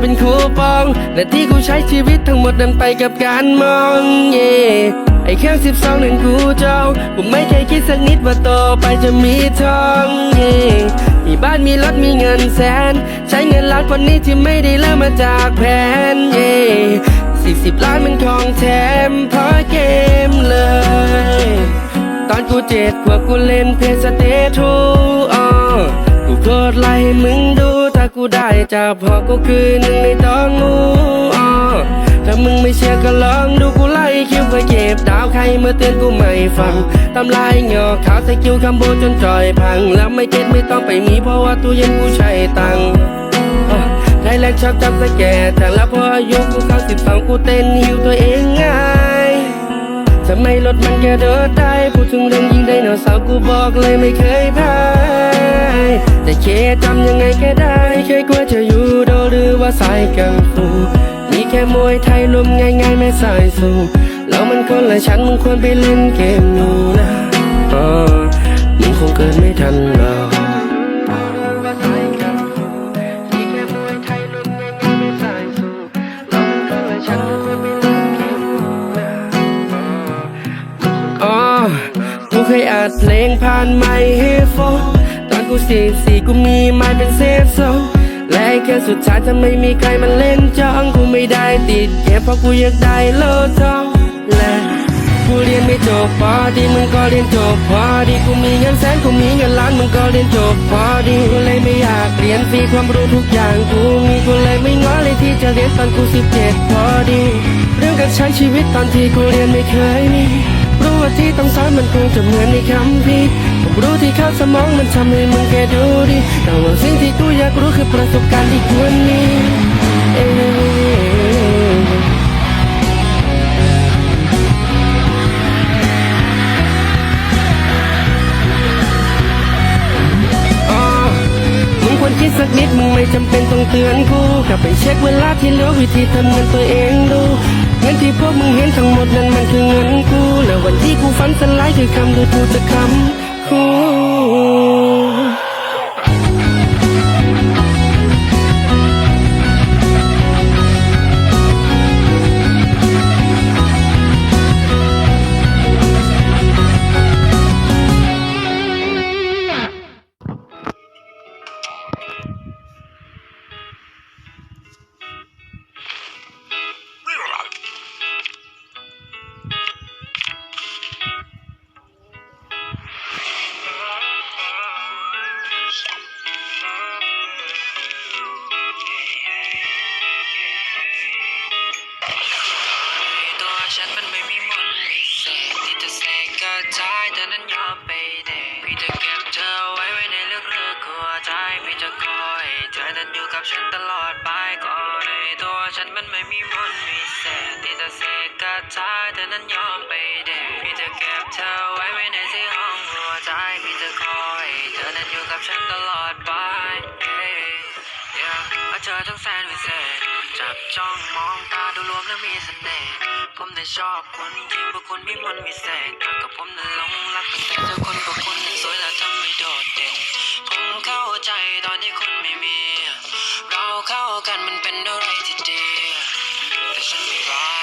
เป็นคูปอง และที่กูใช้ชีวิตทั้งหมดนั้นไปกับการมองเย่ไอ้แค่สิบสองนั้นกูจองกูไม่เคยคิดสักนิดว่าโตไปจะมีทองเย่มีบ้านมีรถมีเงินแสน ใช้เงินล้านคนนี้ที่ไม่ได้เริ่มมาจากแผนเย่สิบสิบล้านมันของแถมเพราะเกมเลย ตอนกูเจ็ดขวบกูเล่นเพสเตทูอ๋อกูโคตรไล่ให้มึงดู ได้จับพอกูคือหนึ่งในต้องงูอ๋อถ้ามึงไม่เชื่อก็ลองดูกูไล่คิวก็เก็บดาวใครเมื่อเตือนกูไม่ฟังตำลายหงอขาวใส่คิวคำโบจนจอยพัง แล้วไม่เก็ตไม่ต้องไปมีเพราะว่าตู้เย็นกูใช้ตังค์ไทยแลนด์ชอบจับสแกแต่และพออายุกูเข้าสิบสองกูเต้นหิวตัวเองง่ายทำไมรถมันแค่เดินได้พูดถึงเรื่องยิงไดโนเสาร์กูบอกเลยไม่เคยพ่าย แต่เคทำยังไงแค่ได้เคยกลัวจะอยู่โดหรือว่าสายกังฟูมีแค่มวยไทยลมง่ายๆไม่สายสูงแล้วมันคนละชั้นมึงควรไปเล่นเกมนูนะมึงคงเกิดไม่ทันหรอกกูเคยอัดเพลงผ่านไมค์ให้โฟน กูสี่สี่กูมีไม้เป็นเซฟโซนและแค่สุดท้ายถ้าไม่มีใครมาเล่นจองกูไม่ได้ติดเก็บเพราะกูอยากได้โลทองและกูเรียนไม่จบพอดีมึงก็เรียนจบพอดีกูมีเงินแสนกูมีเงินล้านมึงก็เรียนจบพอดีกูเลยไม่อยากเรียนฟรีความรู้ทุกอย่างกูมีกูเลยไม่ง้อเลยที่จะเรียนตอนกูสิบเจ็ดพอดี เรื่องการใช้ชีวิตตอนที่กูเรียนไม่เคยมี รู้ว่าที่ต้องสอนมันคงจะเหมือนในคำพีร์ผมรู้ที่เข้าสมองมันทำให้มึงแค่ดูดีแต่ว่าสิ่งที่กูอยากรู้คือประสบการณ์ที่ควรมีเอ้อ๋อมึงควรคิดสักนิดมึงไม่จำเป็นต้องเตือนกูกลับไปเช็คเวลาที่เหลือวิธีทำเงินตัวเองดู เงินที่พวกมึงเห็นทั้งหมดนั้นมันคือเงินกู แล้ววันที่กูฝันสลายคือคำดูถูกจะคำ นั้นยอมไปเดทพี่จะเก็บเธอไว้ไว้ในที่ห้องหัวใจพี่จะคอยเธอนั้นอยู่กับฉันตลอดไป Yeah ว่าเธอทั้งแสนวิเศษจับจ้องมองตาดูรวมแล้วมีเสน่ห์ผมได้ชอบคุณจริงเพราะคุณมีมนต์วิเศษแต่กับผมนั้นหลงรักตั้งแต่เจอคนกับคุณสวยและทำให้โดดเด่นผมเข้าใจตอนที่คุณไม่มี เราเข้ากันมันเป็นอะไรที่ดีแต่ฉันไม่ร้า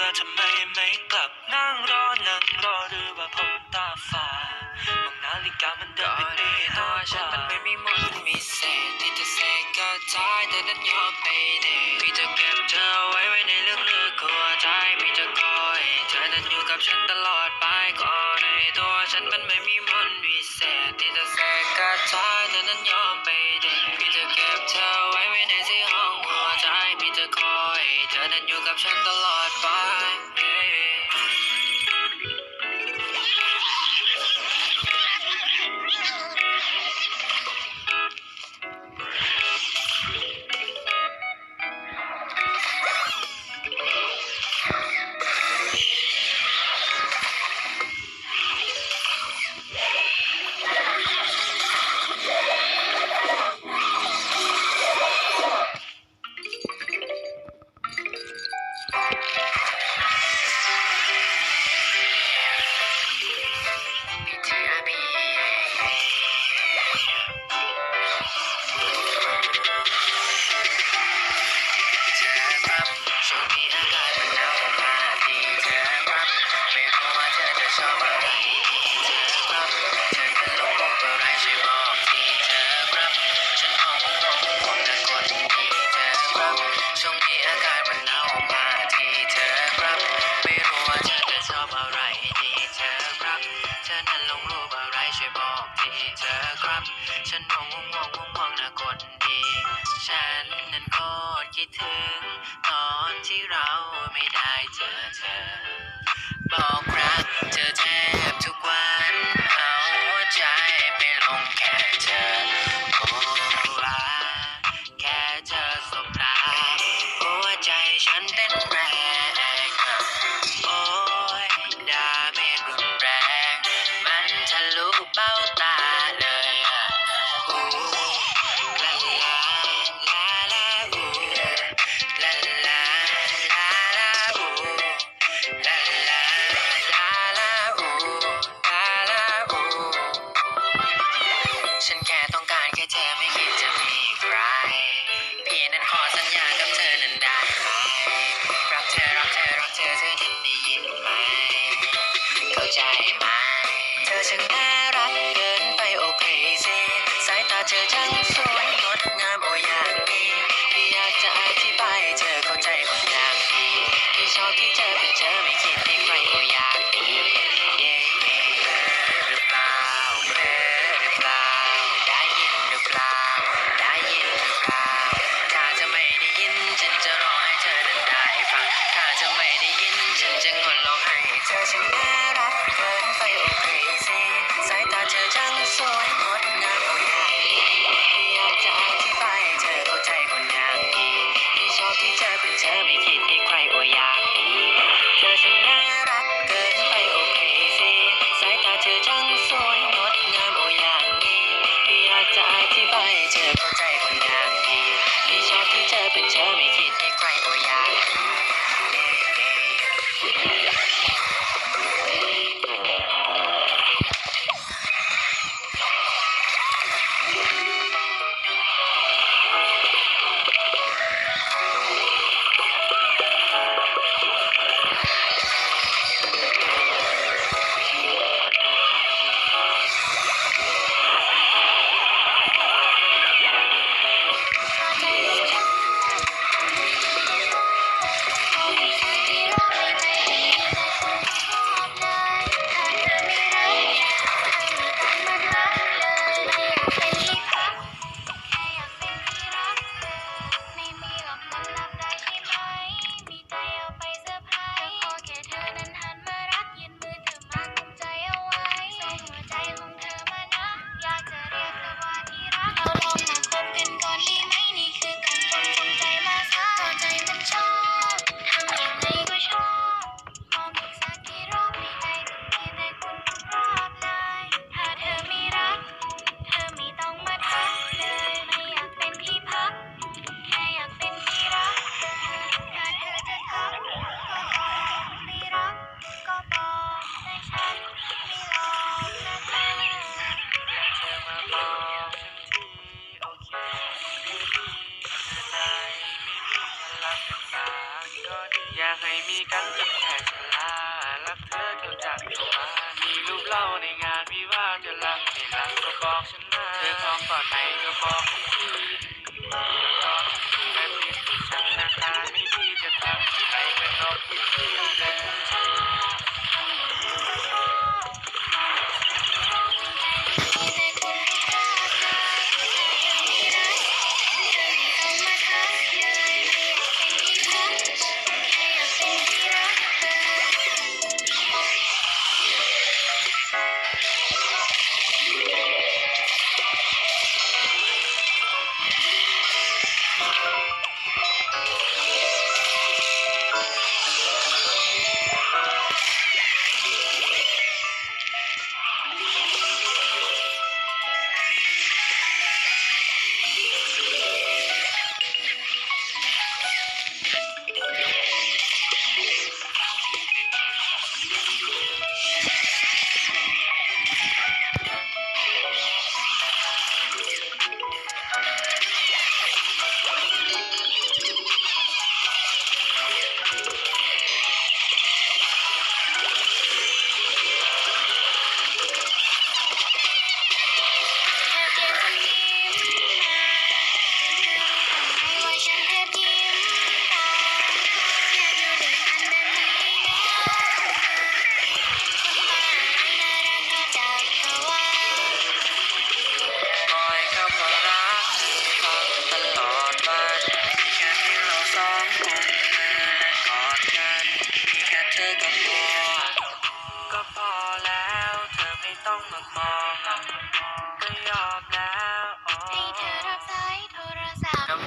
ดถึงแล้วทำไมไม่กลับนั่งรอนั่งรอหรือว่าผมตาฝาดมองนาฬิกามันเดินไปตีห้าฉันมันไม่มีมนต์วิเศษที่จะเสกกระจายแต่นั้นยอมไปเดทพี่จะเก็บเธอไว้ไว้ในลึกๆหัวใจพี่ นั้นมองวงวงวงวงเธอคนดี ฉันนั้นโคตคิดถึง ที่เจอเป็นเจอไม่คิดให้ใครโอยากอี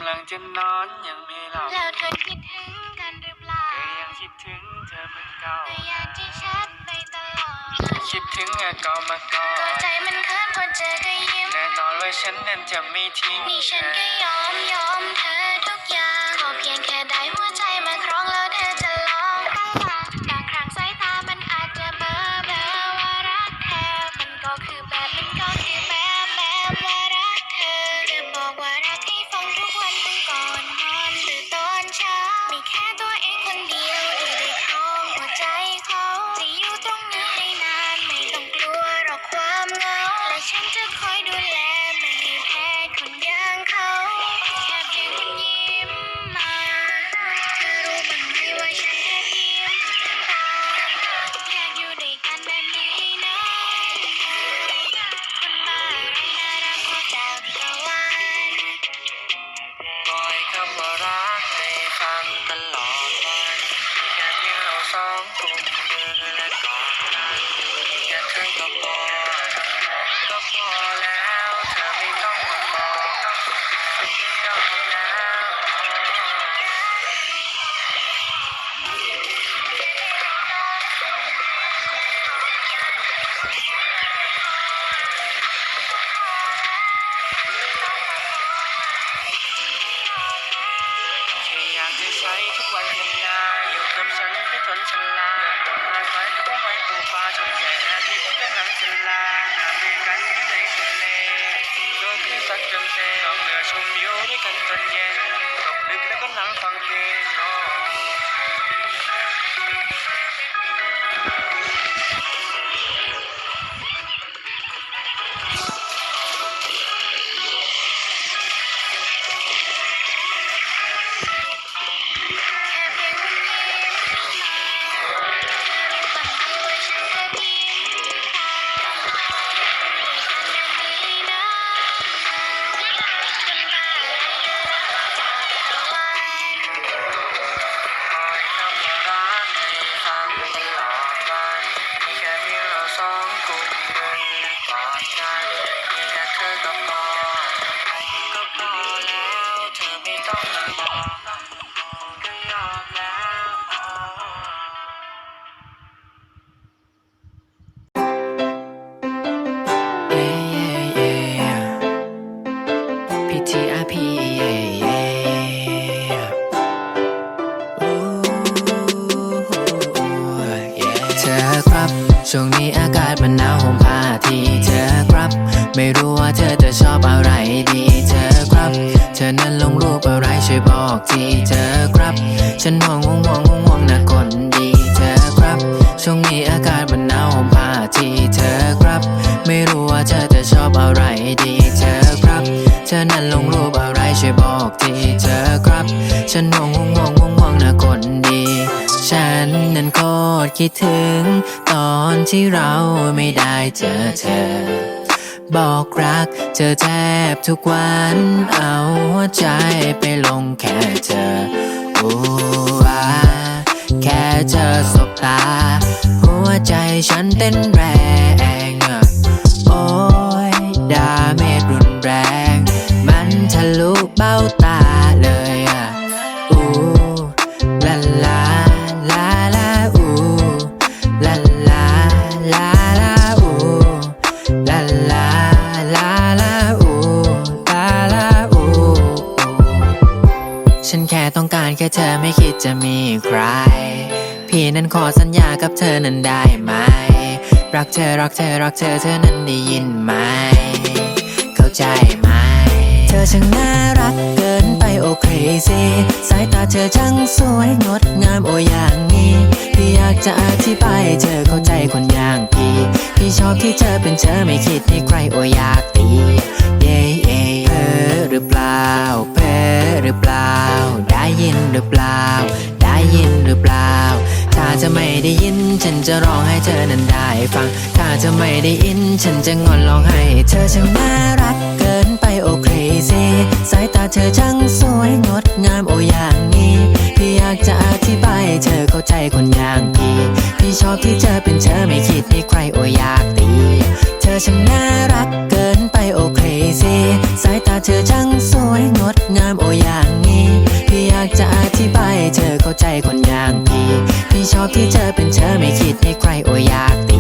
ำลังจะนอนยังไม่หลับแล้วเธอคิดถึงกันหรือเปล่าก็ยังคิดถึงเธอเหมือนเก่าก็อยากจะแชทไปตลอดคิดถึงอะเก่ามาก่อก็นใจมันเคินพอเจอก็ยิ้มแน่นอนว่าฉันนั้นจะไม่ทิ้งนี่ฉันก็ยอมยอมเธอทุกอย่างขอเพียงแค่ได้หัวใจ ไป ฉันห่วงห่วงห่วงห่วงห่วงนะคนดี ฉันนั้นโคตรคิดถึง ตอนที่เราไม่ได้เจอเธอ บอกรักเธอแทบทุกวัน เอาหัวใจไปลงแค่เธอโอ้อาแค่เธอสบตา หัวใจฉันเต้นแรง เธอเธอนั้นได้ยินไหม เข้าใจไหม เธอช่างน่ารักเกินไปโอเคสิสายตาเธอช่างสวยงดงามโออย่างนี้พี่อยากจะอธิบายเธอเข้าใจคนอย่างพี่ พี่ชอบที่เธอเป็นเธอไม่คิดให้ใครโออยากตีเย่เย่เพ้อหรือเปล่าเพ้อหรือเปล่า ได้ยินหรือเปล่า ได้ยินหรือเปล่า ถ้าเธอไม่ได้ยิน ฉันจะร้องให้เธอนั้นได้ฟัง ถ้าเธอไม่ได้ยิน ฉันจะงอนร้องให้ เธอช่างน่ารักเกินไปโอเคซีสายตาเธอช่างสวยงดงามโออย่างนี้พี่อยากจะอธิบายเธอเข้าใจคนอย่างพี่พี่ชอบที่เธอเป็นเธอไม่คิดให้ใครโออยากตี เธอช่างน่ารัก ให้เธอเข้าใจคนอย่างพี่ พี่ชอบที่เธอเป็นเธอไม่คิดให้ใครโอยากตี